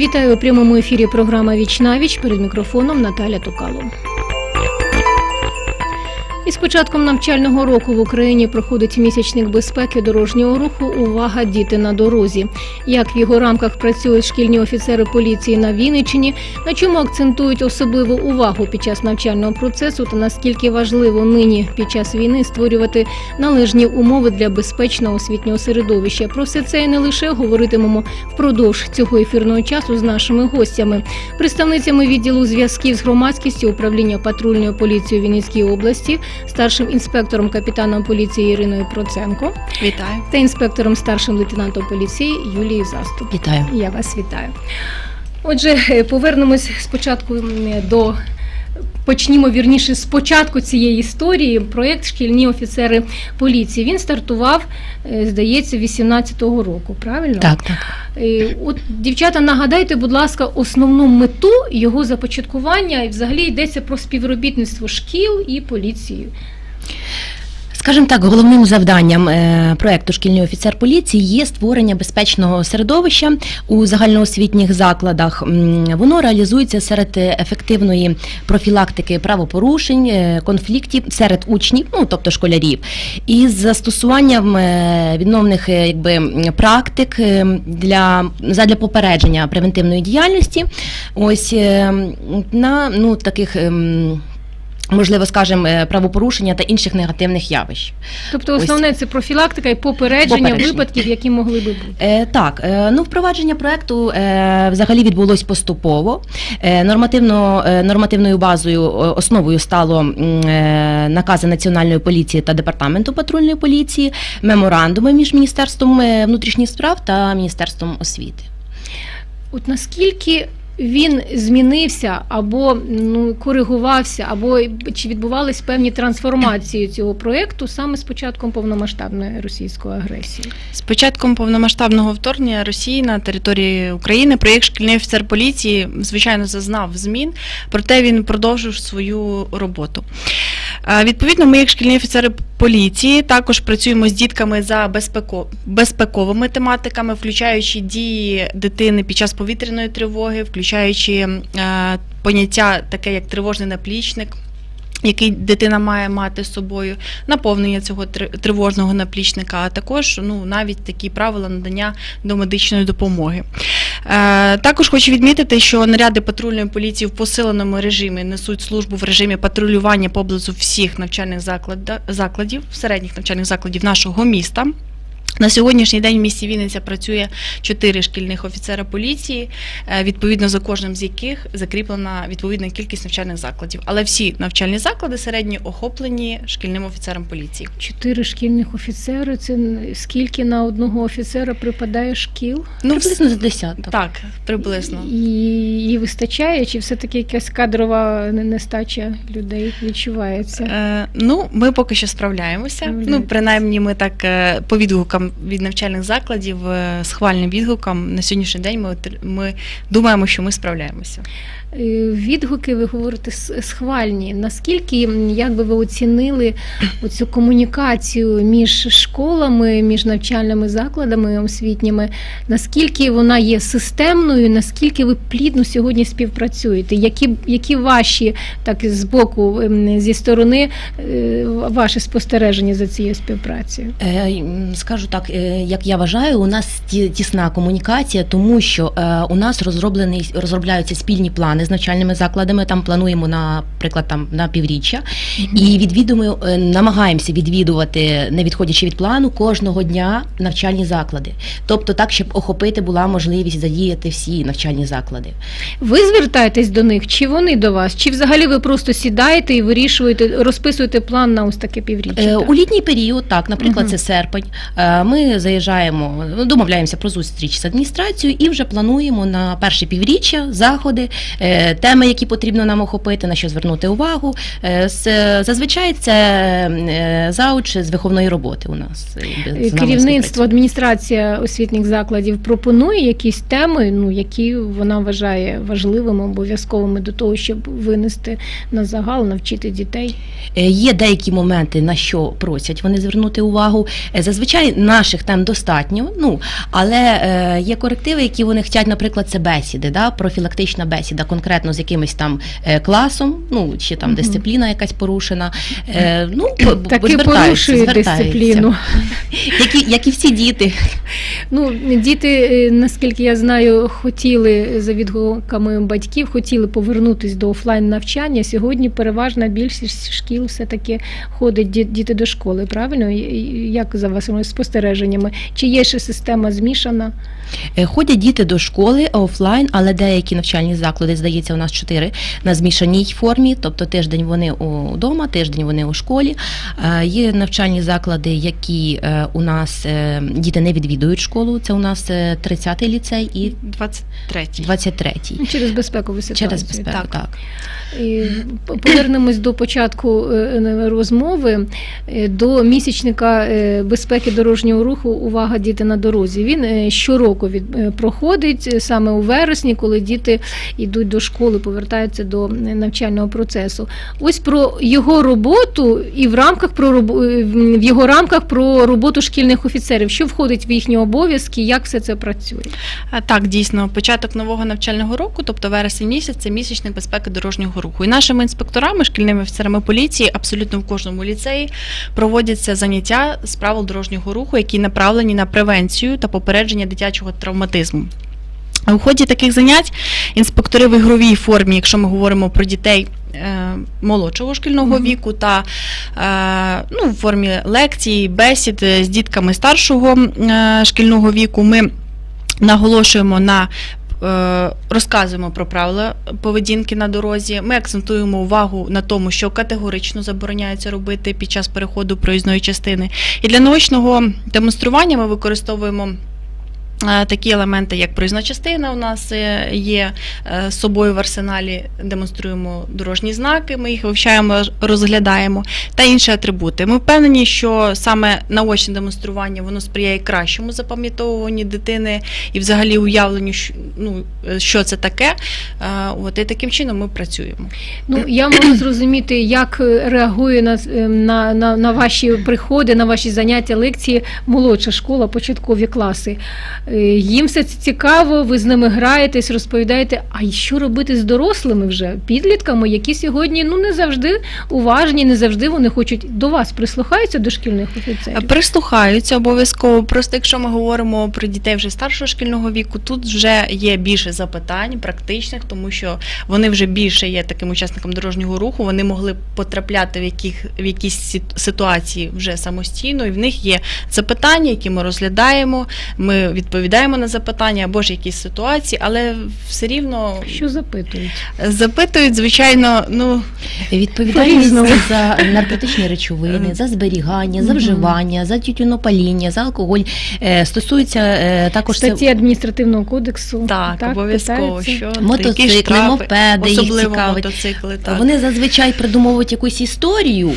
Вітаю у прямому ефірі програма Віч на віч перед мікрофоном Наталя Тукало. Із початком навчального року в Україні проходить місячник безпеки дорожнього руху Увага діти на дорозі. Як в його рамках працюють шкільні офіцери поліції на Вінниччині, на чому акцентують особливу увагу під час навчального процесу та наскільки важливо нині під час війни створювати належні умови для безпечного освітнього середовища. Про все це і не лише говоритимемо впродовж цього ефірного часу з нашими гостями, представницями відділу зв'язків з громадськістю управління патрульної поліції Вінницькій області, старшим інспектором капітаном поліції Іриною Проценко Вітаю. та інспектором старшим лейтенантом поліції Юлією Заступ. Вітаю. Я вас вітаю. Отже, е, повернемось спочатку до. Почнімо вірніше з початку цієї історії. Проєкт Шкільні офіцери поліції. Він стартував, е, здається, 18-го року, правильно? Так, так. Е, От, дівчата, нагадайте, будь ласка, основну мету його започаткування і взагалі йдеться про співробітництво шкіл і поліції. Скажімо так, головним завданням е, проекту Шкільний офіцер поліції є створення безпечного середовища у загальноосвітніх закладах. Воно реалізується серед ефективної профілактики правопорушень, е, конфліктів серед учнів, ну тобто школярів, із застосуванням е, відновних якби практик для задля попередження превентивної діяльності. Ось на ну таких. Можливо, скажімо, е, правопорушення та інших негативних явищ. Тобто Ось. основне це профілактика і попередження, Попередження. випадків, які могли би бути. Е, так, е, ну впровадження проекту е, взагалі відбулось поступово. Е, нормативно, е, нормативною базою е, основою стало е, накази Національної поліції та департаменту патрульної поліції, меморандуми між міністерством е, внутрішніх справ та міністерством освіти. От наскільки він змінився або ну коригувався, або чи відбувались певні трансформації цього проєкту саме з початком повномасштабної російської агресії? З початком повномасштабного вторгнення Росії на території України проєкт шкільний офіцер поліції, звичайно, зазнав змін, проте він продовжив свою роботу. Відповідно, ми, як шкільні офіцери поліції, також працюємо з дітками за безпеко... безпековими тематиками, включаючи дії дитини під час повітряної тривоги, включаючи е, поняття таке, як тривожний наплічник. Який дитина має мати з собою, наповнення цього тривожного наплічника, а також ну навіть такі правила надання домедичної допомоги. Е, також хочу відмітити, що наряди патрульної поліції в посиленому режимі несуть службу в режимі патрулювання поблизу всіх навчальних заклада- закладів, середніх навчальних закладів нашого міста. На сьогоднішній день в місті Вінниця працює чотири шкільних офіцера поліції, е, відповідно за кожним з яких закріплена відповідна кількість навчальних закладів. Але всі навчальні заклади середньо охоплені шкільним офіцером поліції. Чотири шкільних офіцери. Це скільки на одного офіцера припадає шкіл? Ну, Приблизно за десяток. так, приблизно. І її вистачає, чи все-таки якась кадрова нестача людей відчувається? Е, ну, ми поки що справляємося. Ну, принаймні, ми так е, по відгукам від навчальних закладів, е, схвальним відгукам на сьогоднішній день ми, ми думаємо, що ми справляємося. Е, Відгуки, ви говорите, схвальні. Наскільки як би ви оцінили оцю комунікацію між школами, між навчальними закладами освітніми? Наскільки вона є системною? Наскільки ви плідно сьогодні співпрацюєте? Які, які ваші так з боку зі сторони е, ваші спостереження за цією співпрацею? Е, Скажу так, як я вважаю, у нас ті- тісна комунікація, тому що у нас розроблений розробляються спільні плани з навчальними закладами. Там плануємо, наприклад, там на півріччя, і відвідуємо, е, намагаємося відвідувати, не відходячи від плану, кожного дня навчальні заклади. Тобто, так, щоб охопити була можливість задіяти всі навчальні заклади. Ви звертаєтесь до них, чи вони до вас? Чи взагалі ви просто сідаєте і вирішуєте, розписуєте план на ось таке півріччя? Е, так? У літній період, так, наприклад, Мгм. це серпень. е, Ми заїжджаємо, домовляємося про зустріч з адміністрацією і вже плануємо на перше півріччя заходи, теми, які потрібно нам охопити, на що звернути увагу. Е, Зазвичай це е, зауч з виховної роботи у нас. е, Керівництво, адміністрація освітніх закладів пропонує якісь теми, ну які вона вважає важливими, обов'язковими до того, щоб винести на загал, навчити дітей. Е, Є деякі моменти, на що просять вони звернути увагу. Е, Зазвичай наших тем достатньо, ну але е, є корективи, які вони хочуть, наприклад, це бесіди, да, профілактична бесіда, конкретно з якимось там е, класом, ну чи там дисципліна якась порушена. Е, ну, Таки порушує дисципліну. Як і, як і всі діти. Ну, діти, е, наскільки я знаю, хотіли за відгуками батьків, хотіли повернутися до офлайн навчання. Сьогодні переважна більшість шкіл все-таки ходить діти до школи. Правильно? Як за вашими спостереженнями? Чи є ще система змішана? Ходять діти до школи офлайн, але деякі навчальні заклади, здається, у нас чотири на змішаній формі, тобто тиждень вони вдома, тиждень вони у школі. Е, Є навчальні заклади, які е, у нас е, діти не відвідують школу. Це у нас е, 30-й ліцей і 23-й. 23-й. Ну, Через безпекову ситуацію. Через безпеку, так. так. І повернемось до початку розмови до місячника безпеки дорожнього руху. Увага, діти на дорозі. Він щороку від проходить саме у вересні, коли діти йдуть до школи, повертаються до навчального процесу. Ось про його роботу і в рамках про в його рамках про роботу шкільних офіцерів, що входить в їхні обов'язки, як все це працює. Так, дійсно, початок нового навчального року, тобто вересень місяць, це місячник безпеки дорожнього руху. І нашими інспекторами, шкільними офіцерами поліції, абсолютно в кожному ліцеї проводяться заняття з правил дорожнього руху, які направлені на превенцію та попередження дитячого травматизму. У ході таких занять інспектори в ігровій формі, якщо ми говоримо про дітей е, молодшого шкільного Мгм. віку, та е, ну, в формі лекцій, бесід е, з дітками старшого шкільного віку, ми наголошуємо на Розказуємо про правила поведінки на дорозі. Ми акцентуємо увагу на тому, що категорично забороняється робити під час переходу проїзної частини. І для наочного демонстрування ми використовуємо такі елементи, як проїзна частина у нас е, є е, з собою в арсеналі, демонструємо дорожні знаки, ми їх вивчаємо, розглядаємо, та інші атрибути. Ми впевнені, що саме наочне демонстрування воно сприяє кращому запам'ятовуванню дитини і взагалі уявленню, що- ну, е, що це таке. Е, От і таким чином ми працюємо. Ну я можу зрозуміти, як е, реагує на, е, на, на, на ваші приходи, на ваші заняття, лекції молодша школа, початкові класи. Е, Їм все це цікаво, ви з ними граєтесь, розповідаєте. А що робити з дорослими вже підлітками, які сьогодні ну не завжди уважні, не завжди вони хочуть до вас прислухаються до шкільних офіцерів. Прислухаються обов'язково. Просто якщо ми говоримо про дітей вже старшого шкільного віку, тут вже є більше запитань практичних, тому що вони вже більше є таким учасником дорожнього руху. Вони могли потрапляти в яких в якісь ситуації вже самостійно, і в них є запитання, які ми розглядаємо. Ми відповідаємо на запитання або ж якісь ситуації, але все рівно Що запитують? запитують, звичайно, ну Відповідальність По-різному. за наркотичні речовини, за зберігання, за Мгм. вживання, за тютюнопаління, за алкоголь е, стосується е, також це Статті адміністративного кодексу. так, обов'язково, питаються? що які мотоцикли, штрафи, мопеди, їх особливо цікавить. мотоцикли. Так. Вони зазвичай придумовують якусь історію,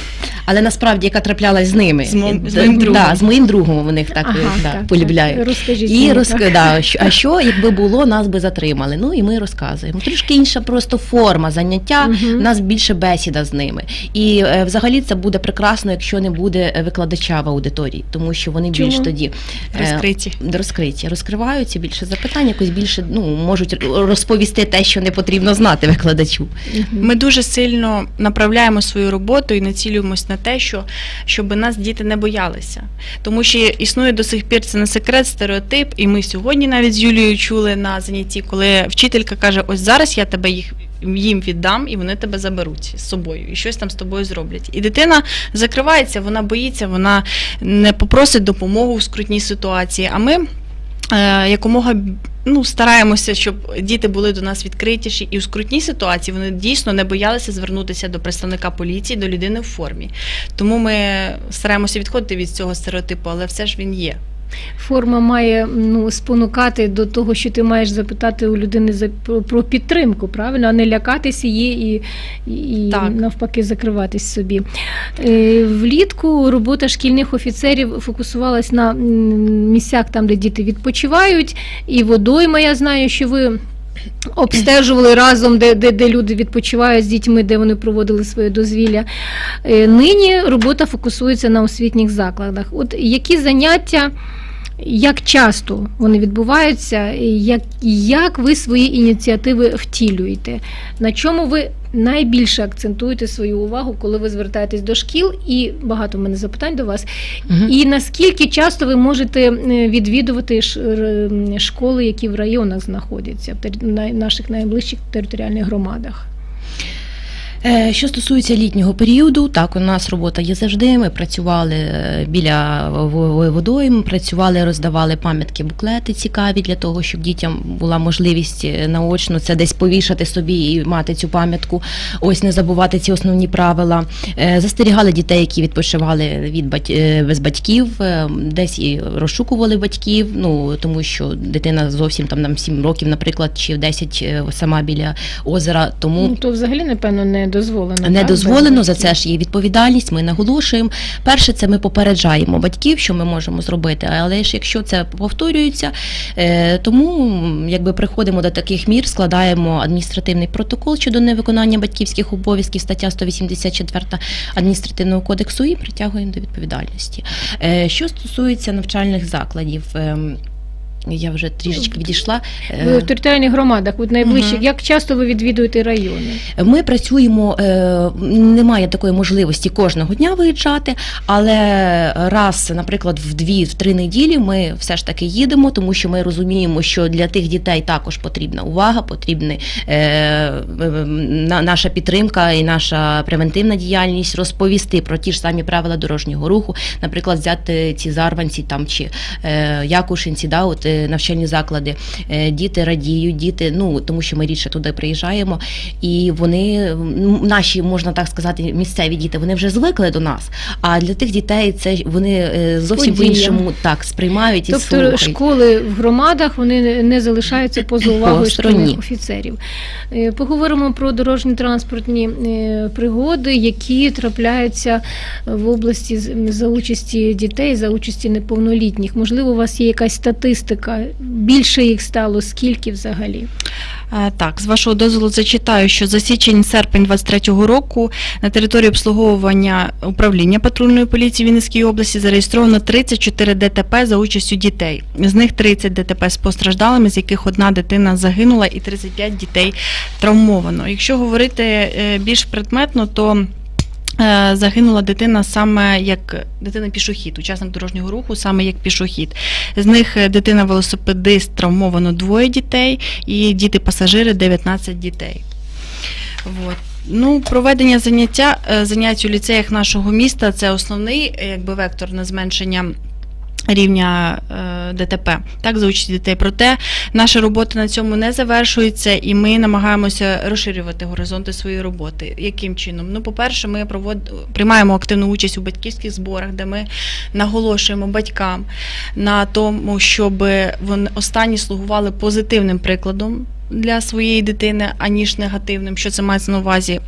але насправді яка траплялась з ними. З мо- з моїм другом. Да, з моїм другом вони їх так, Ага, да, так, полюбляють. Розкажіть І мені, да, що- а що, якби було, нас би затримали. Ну і ми розказуємо. Трішки інша просто форма заняття, у нас більше бесіда з ними. І е, взагалі це буде прекрасно, якщо не буде викладача в аудиторії, тому що вони більш тоді е, розкриті. розкриті, розкриваються більше запитань, якось більше ну можуть розповісти те, що не потрібно знати викладачу. Ми дуже сильно направляємо свою роботу і націлюємось на те, що щоб нас діти не боялися. Тому що існує до сих пір це не секрет, стереотип. І ми сьогодні навіть з Юлією чули на занятті, коли вчителька каже: ось зараз я тебе їх. Їм віддам, і вони тебе заберуть з собою, і щось там з тобою зроблять. І дитина закривається, вона боїться, вона не попросить допомогу в скрутній ситуації. А ми е, якомога ну, стараємося, щоб діти були до нас відкритіші, і у скрутній ситуації вони дійсно не боялися звернутися до представника поліції, до людини в формі. Тому ми стараємося відходити від цього стереотипу, але все ж він є. Форма має ну, спонукати до того, що ти маєш запитати у людини за про, про підтримку, правильно, а не лякатись її і, і Так. навпаки закриватись собі. Е, Влітку робота шкільних офіцерів фокусувалась на місцях там, де діти відпочивають, і водойма, я знаю, що ви. Обстежували разом, де, де, де люди відпочивають з дітьми, де вони проводили своє дозвілля. Е, Нині робота фокусується на освітніх закладах. От які заняття, як часто вони відбуваються, як, як ви свої ініціативи втілюєте? На чому ви найбільше акцентуєте свою увагу, коли ви звертаєтесь до шкіл? І багато в мене запитань до вас. Мгм. І наскільки часто ви можете е, відвідувати школи, які в районах знаходяться, в наших найближчих територіальних громадах? Е, Що стосується літнього періоду, так у нас робота є завжди. Ми працювали е, біля в- водойм, працювали, роздавали пам'ятки, буклети цікаві для того, щоб дітям була можливість е, наочно це десь повішати собі і мати цю пам'ятку. Ось не забувати ці основні правила. Застерігали дітей, які відпочивали від бать... без батьків, десь і розшукували батьків. Ну тому що дитина зовсім там нам 7 років, наприклад, чи в 10 е, сама біля озера. Тому Ну, то взагалі, напевно, не дозволено. не так, дозволено, за це ж є відповідальність. Ми наголошуємо. Перше, це ми попереджаємо батьків, що ми можемо зробити. Але ж якщо це повторюється, е, тому якби приходимо до таких мір, складаємо адміністративний протокол щодо невиконання батьківських обов'язків, стаття 184 адміністративного кодексу, і притягуємо до відповідальності. Е, Що стосується навчальних закладів. Я вже трішечки відійшла. Е, Ви в територіальних громадах, от найближчих, Мгм. як часто ви відвідуєте райони? Ми працюємо, е, немає такої можливості кожного дня виїжджати, але раз, наприклад, в дві, в три неділі ми все ж таки їдемо, тому що ми розуміємо, що для тих дітей також потрібна увага, потрібна е, е, на- наша підтримка і наша превентивна діяльність, розповісти про ті ж самі правила дорожнього руху, наприклад, взяти ці зарванці там чи е, якушинці, да, от е, навчальні заклади. Е, Діти радіють, діти, ну тому що ми рідше туди приїжджаємо, і вони наші, можна так сказати, місцеві діти, вони вже звикли до нас. А для тих дітей це вони е, зовсім Подія. по-іншому так сприймають і Тобто школи в громадах вони не- залишаються поза увагою шкільних офіцерів. Е, Поговоримо про дорожні транспортні пригоди, які трапляються в області за участі дітей, за участі неповнолітніх. Можливо, у вас є якась статистика, більше їх стало, скільки взагалі? Е, Так, з вашого дозволу зачитаю, що за січень-серпень 23-го року на території обслуговування управління патрульної поліції Вінницької області зареєстровано 34 ДТП за участю дітей. З них 30 ДТП з постраждалими, з яких одна дитина загинула і 35 дітей травмовано. Якщо говорити е, більш предметно, то Загинула дитина саме як дитина пішохід, учасник дорожнього руху, саме як пішохід. З них е, дитина велосипедист травмовано двоє дітей, і діти-пасажири 19 дітей. Вот. Ну, проведення заняття е, занять у ліцеях нашого міста це основний е, якби, вектор на зменшення. Рівня е, ДТП так за участі дітей. Проте наша робота на цьому не завершується, і ми намагаємося розширювати горизонти своєї роботи. Яким чином? Ну, по-перше, ми провод... приймаємо активну участь у батьківських зборах, де ми наголошуємо батькам на тому, щоб вони останні слугували позитивним прикладом для своєї дитини, аніж негативним. Що це мається на увазі?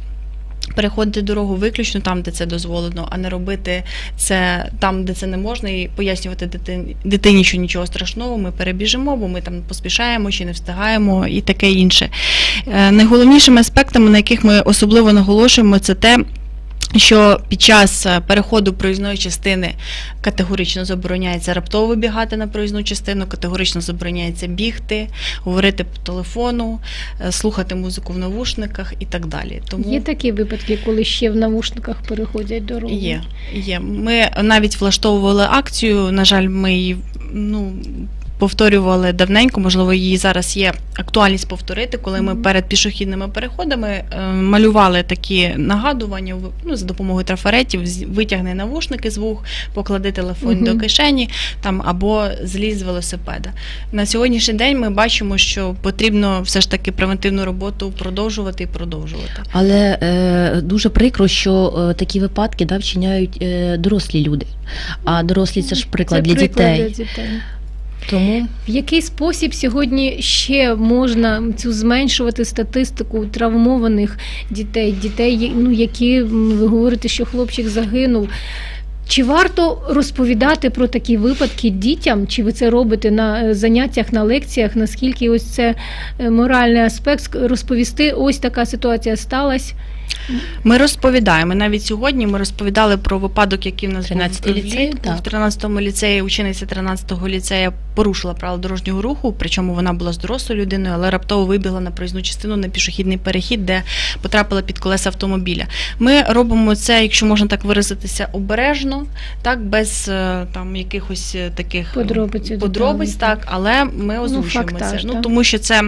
Переходити дорогу виключно там, де це дозволено, а не робити це там, де це не можна, і пояснювати дитині, дитині, що нічого страшного, ми перебіжимо, бо ми там поспішаємо чи не встигаємо, і таке інше. Е, Найголовнішими аспектами, на яких ми особливо наголошуємо, це те. Що під час е, переходу проїзної частини категорично забороняється раптово вибігати на проїзну частину, категорично забороняється бігти, говорити по телефону, е, слухати музику в навушниках і так далі. Тому Є такі випадки, коли ще в навушниках переходять дорогу? Є, є. Ми навіть влаштовували акцію. На жаль, ми її ну. Повторювали давненько, можливо, її зараз є актуальність повторити, коли ми перед пішохідними переходами е, малювали такі нагадування ну, за допомогою трафаретів, витягни навушники з вух, поклади телефон до кишені там або злізь з велосипеда. На сьогоднішній день ми бачимо, що потрібно все ж таки превентивну роботу продовжувати і продовжувати. Але е, дуже прикро, що е, такі випадки да, вчиняють е, дорослі люди. А дорослі це ж приклад Це для приклад дітей. для дітей. Тому В який спосіб сьогодні ще можна цю зменшувати статистику травмованих дітей, дітей, ну які ви говорите, що хлопчик загинув. Чи варто розповідати про такі випадки дітям? Чи ви це робите на е, заняттях, на лекціях? Наскільки ось це е, моральний аспект розповісти? Ось така ситуація сталася. Ми розповідаємо навіть сьогодні. Ми розповідали про випадок, який в нас 13-й був ліцей, в 13-му ліцеї. Учениця 13-го ліцея порушила правила дорожнього руху, причому вона була з дорослою людиною, але раптово вибігла на проїзну частину на пішохідний перехід, де потрапила під колеса автомобіля. Ми робимо це, якщо можна так виразитися, обережно, так без е, там якихось е, таких Подробиць, подробиць, так, але ми озвучуємо фактаж, це. Ну тому що це.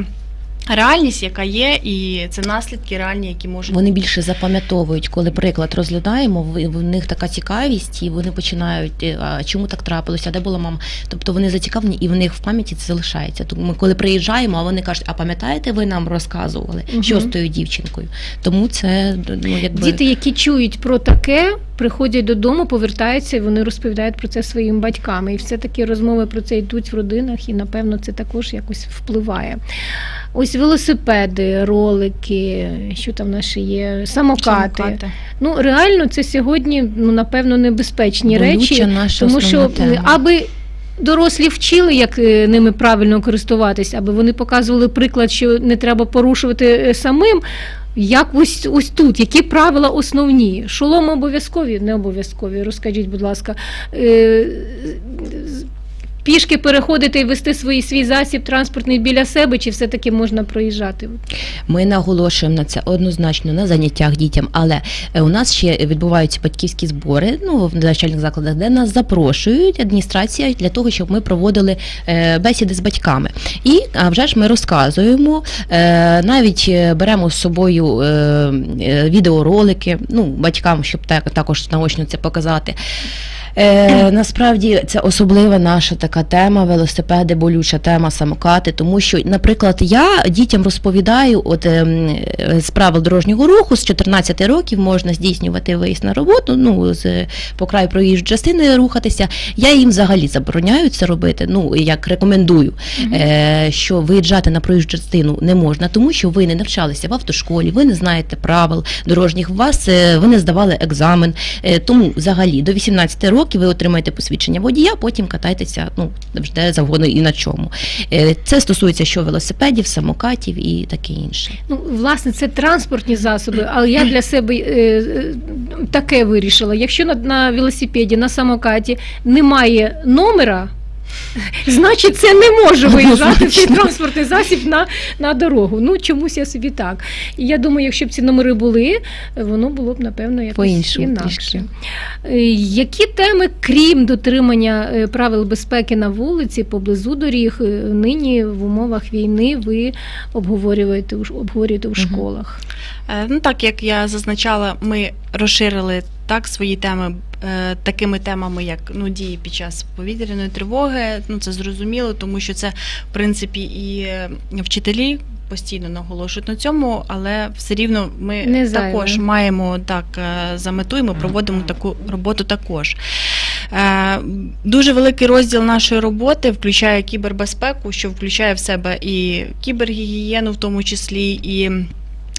Реальність, яка є, і це наслідки реальні, які можуть вони більше запам'ятовують, коли приклад розглядаємо, в, в них така цікавість, і вони починають, е, а чому так трапилося, де була мама. Тобто вони зацікавлені і в них в пам'яті це залишається. Тому ми коли приїжджаємо, а вони кажуть, а пам'ятаєте, ви нам розказували, Мгм. що з тою дівчинкою? Тому це ну якби Діти, які чують про таке, приходять додому, повертаються і вони розповідають про це своїм батькам. І все таки розмови про це йдуть в родинах, і напевно це також якось впливає. Ось велосипеди, ролики, що там наші є, самокати. Самокати. Ну реально це сьогодні, ну напевно, небезпечні болюча речі, наша тому що тема. аби. Дорослі вчили, як е, ними правильно користуватись, аби вони показували приклад, що не треба порушувати е, самим. Як ось ось тут, які правила основні? Шолом обов'язкові, не обов'язкові. Розкажіть, будь ласка, Е, пішки переходити і вести свій, свій засіб транспортний біля себе, чи все-таки можна проїжджати? Ми наголошуємо на це однозначно на заняттях дітям, але е, у нас ще відбуваються батьківські збори ну, в навчальних закладах, де нас запрошують адміністрація для того, щоб ми проводили е, бесіди з батьками. І а вже ж ми розказуємо, е, навіть беремо з собою відеоролики, ну, батькам, щоб також наочно це показати. Е, насправді це особлива наша така тема велосипеди, болюча тема самокати, тому що, наприклад, я дітям розповідаю, от е, з правил дорожнього руху з 14 років можна здійснювати виїзд на роботу, ну з по краю проїжджої частини рухатися. Я їм взагалі забороняю це робити. Ну як рекомендую, е, що виїжджати на проїжджу частину не можна, тому що ви не навчалися в автошколі, ви не знаєте правил дорожніх. Вас е, ви не здавали екзамен. Е, Тому взагалі до 18 років ви отримаєте посвідчення водія, потім катайтеся ну де завгодно і на чому. Е, Це стосується що велосипедів, самокатів і таке інше. Ну, власне, це транспортні засоби, але я для себе е, е, таке вирішила. Якщо на, на велосипеді, на самокаті немає номера. Значить, це не може виїжджати цей транспортний засіб на, на дорогу. Ну чомусь я собі так. І я думаю, якщо б ці номери були, воно було б напевно якось інакше. трішки. Е, Які теми, крім дотримання е, правил безпеки на вулиці, поблизу доріг, е, нині в умовах війни ви обговорюєте обговорюєте у Мгм. школах? Е, Ну так як я зазначала, ми розширили так свої теми е, такими темами, як ну дії під час повітряної тривоги. Ну це зрозуміло, тому що це в принципі і е, вчителі. Постійно наголошують на цьому, але все рівно ми Не також маємо так за мету, і ми проводимо таку роботу також. Дуже великий розділ нашої роботи включає кібербезпеку, що включає в себе і кібергігієну, в тому числі і.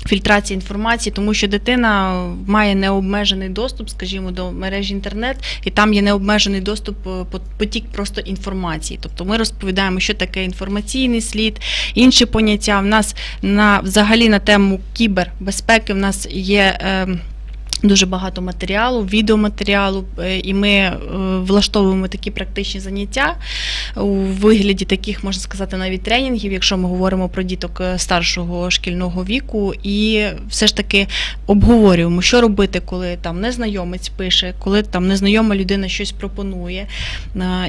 Фільтрація інформації, тому що дитина має необмежений доступ, скажімо, до мережі інтернет, і там є необмежений доступ е, по- потік просто інформації. Тобто ми розповідаємо, що таке інформаційний слід, інші поняття. В нас на взагалі на тему кібербезпеки в нас є. Е, Дуже багато матеріалу, відеоматеріалу, е, і ми е, влаштовуємо такі практичні заняття у вигляді таких, можна сказати, навіть тренінгів, якщо ми говоримо про діток е, старшого шкільного віку, і все ж таки обговорюємо, що робити, коли там незнайомець пише, коли там незнайома людина щось пропонує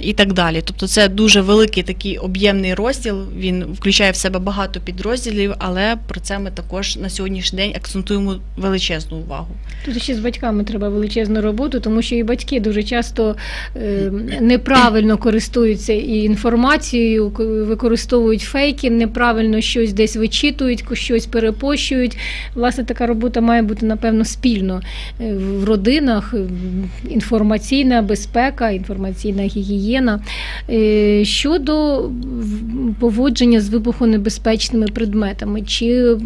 і так далі. Тобто це дуже великий такий об'ємний розділ. Він включає в себе багато підрозділів, але про це ми також на сьогоднішній день акцентуємо величезну увагу. Тут ще з батьками треба величезну роботу, тому що і батьки дуже часто е, неправильно користуються і інформацією, використовують фейки, неправильно щось десь вичитують, щось перепощують. Власне, така робота має бути напевно спільно е, в родинах. е, Інформаційна безпека, інформаційна гігієна. Щодо поводження з вибухонебезпечними предметами, чи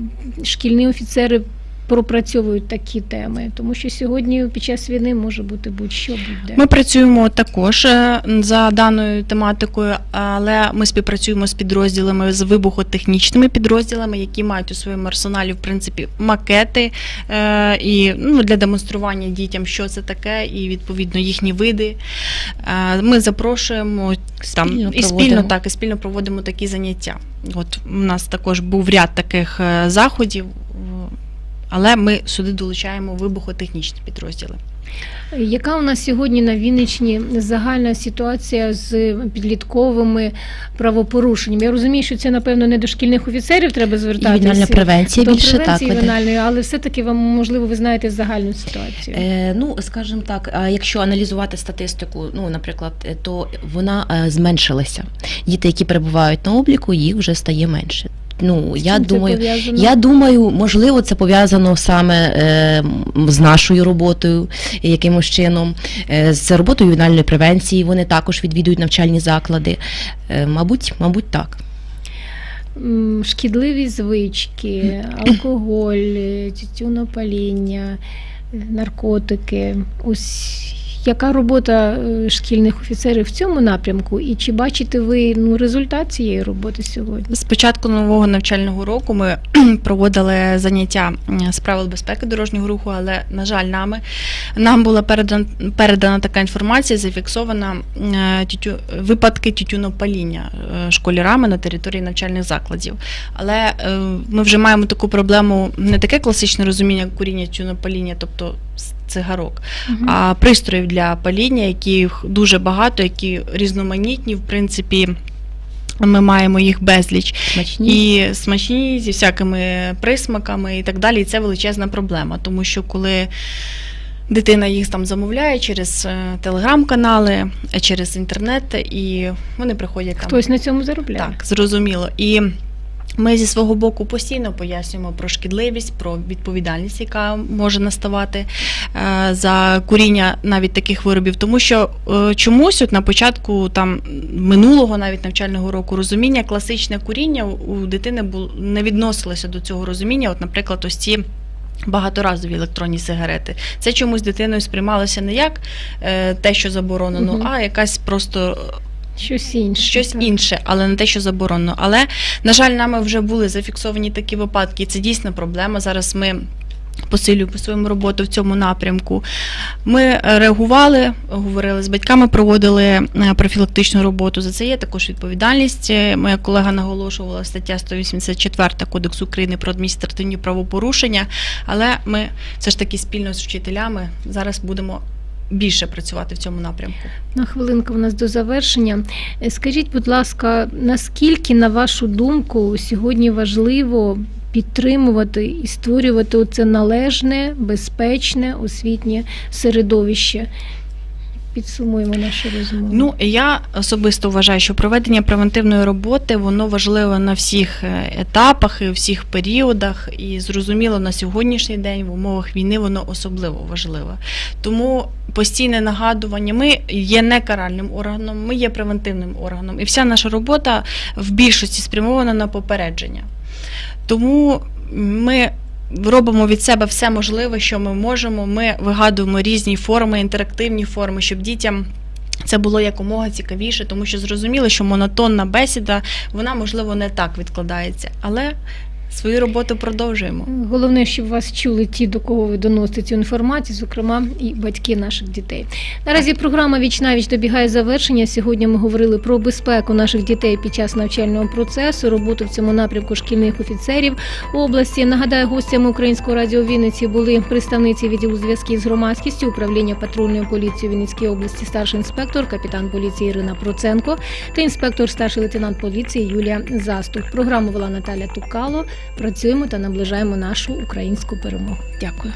шкільні офіцери пропрацьовують такі теми, тому що сьогодні під час війни може бути будь-що будь-де. Ми працюємо також е, за даною тематикою, але ми співпрацюємо з підрозділами з вибухотехнічними підрозділами, які мають у своєму арсеналі в принципі макети е, і ну, для демонстрування дітям, що це таке, і відповідно їхні види. Е, Ми запрошуємо там Спільно і спільно так, і спільно проводимо такі заняття. От у нас також був ряд таких заходів. Але ми сюди долучаємо вибухотехнічні підрозділи. Яка у нас сьогодні на Вінниччині загальна ситуація з підлітковими правопорушеннями? Я розумію, що це напевно не до шкільних офіцерів треба І звертатися. ювенальна превенція до більше так. превенції але все-таки вам можливо ви знаєте загальну ситуацію. Е, ну, скажімо так, якщо аналізувати статистику, ну, наприклад, е, то вона е, зменшилася. Діти, які перебувають на обліку, їх вже стає менше. Ну, я думаю, я думаю, можливо, це пов'язано саме е, з нашою роботою, якимось чином, е, з роботою ювенальної превенції. Вони також відвідують навчальні заклади. Е, мабуть, мабуть, так. Шкідливі звички, алкоголь, тютюнопаління, наркотики. Ось яка робота е, шкільних офіцерів в цьому напрямку? І чи бачите ви ну, результат цієї роботи сьогодні? З початку нового навчального року ми проводили заняття з правил безпеки дорожнього руху, але на жаль, нами нам була передана, передана така інформація, зафіксована тютю, випадки тютюнопаління е, школярами на території навчальних закладів. Але е, ми вже маємо таку проблему, не таке класичне розуміння куріння тютюнопаління, тобто цигарок, а пристроїв для паління, яких дуже багато, які різноманітні, в принципі. Ми маємо їх безліч Смачні. і смачні зі всякими присмаками і так далі. І це величезна проблема, тому що коли дитина їх там замовляє через е, телеграм-канали, е, через інтернет, і вони приходять там. Хтось на цьому заробляє. Так, зрозуміло. І ми зі свого боку постійно пояснюємо про шкідливість, про відповідальність, яка може наставати е, за куріння навіть таких виробів. Тому що е, чомусь от на початку там минулого навіть навчального року розуміння класичне куріння у дитини не відносилося до цього розуміння. От, наприклад, ось ці. Багаторазові електронні сигарети. Це чомусь дитиною сприймалося не як е, те, що заборонено, Мгм. а якась просто Щось інше. щось так. інше, але не те, що заборонено. Але, на жаль, нами вже були зафіксовані такі випадки, і це дійсно проблема. Зараз ми. Посилюємо свою роботу в цьому напрямку. Ми реагували, говорили з батьками, проводили е, профілактичну роботу. За це є також відповідальність. Е, Моя колега наголошувала стаття 184 Кодексу України про адміністративні правопорушення. Але ми все ж таки спільно з вчителями зараз будемо більше працювати в цьому напрямку. На хвилинку у нас до завершення. Е, Скажіть, будь ласка, наскільки, на вашу думку, сьогодні важливо підтримувати і створювати оце належне, безпечне освітнє середовище? Підсумуємо нашу розмову. Ну я особисто вважаю, що проведення превентивної роботи воно важливо на всіх е, етапах і всіх періодах, і зрозуміло на сьогоднішній день в умовах війни воно особливо важливе. Тому постійне нагадування. Ми є не каральним органом, ми є превентивним органом, і вся наша робота в більшості спрямована на попередження. Тому ми робимо від себе все можливе, що ми можемо. Ми вигадуємо різні форми, інтерактивні форми, щоб дітям. Це було якомога цікавіше, тому що зрозуміло, що монотонна бесіда, вона можливо не так відкладається, але свою роботу продовжуємо. Головне, щоб вас чули ті, до кого ви доносите цю інформацію, зокрема і батьки наших дітей. Наразі програма Віч навіч добігає завершення. Сьогодні ми говорили про безпеку наших дітей під час навчального процесу, роботу в цьому напрямку шкільних офіцерів області. Нагадаю, гостями українського радіо Вінниці були представниці відділу зв'язків з громадськістю управління патрульної поліції Вінницької області, старший інспектор, капітан поліції Ірина Проценко та інспектор старший лейтенант поліції Юлія Застух. Програму вела Наталя Тукало працюємо та наближаємо нашу українську перемогу. Дякую.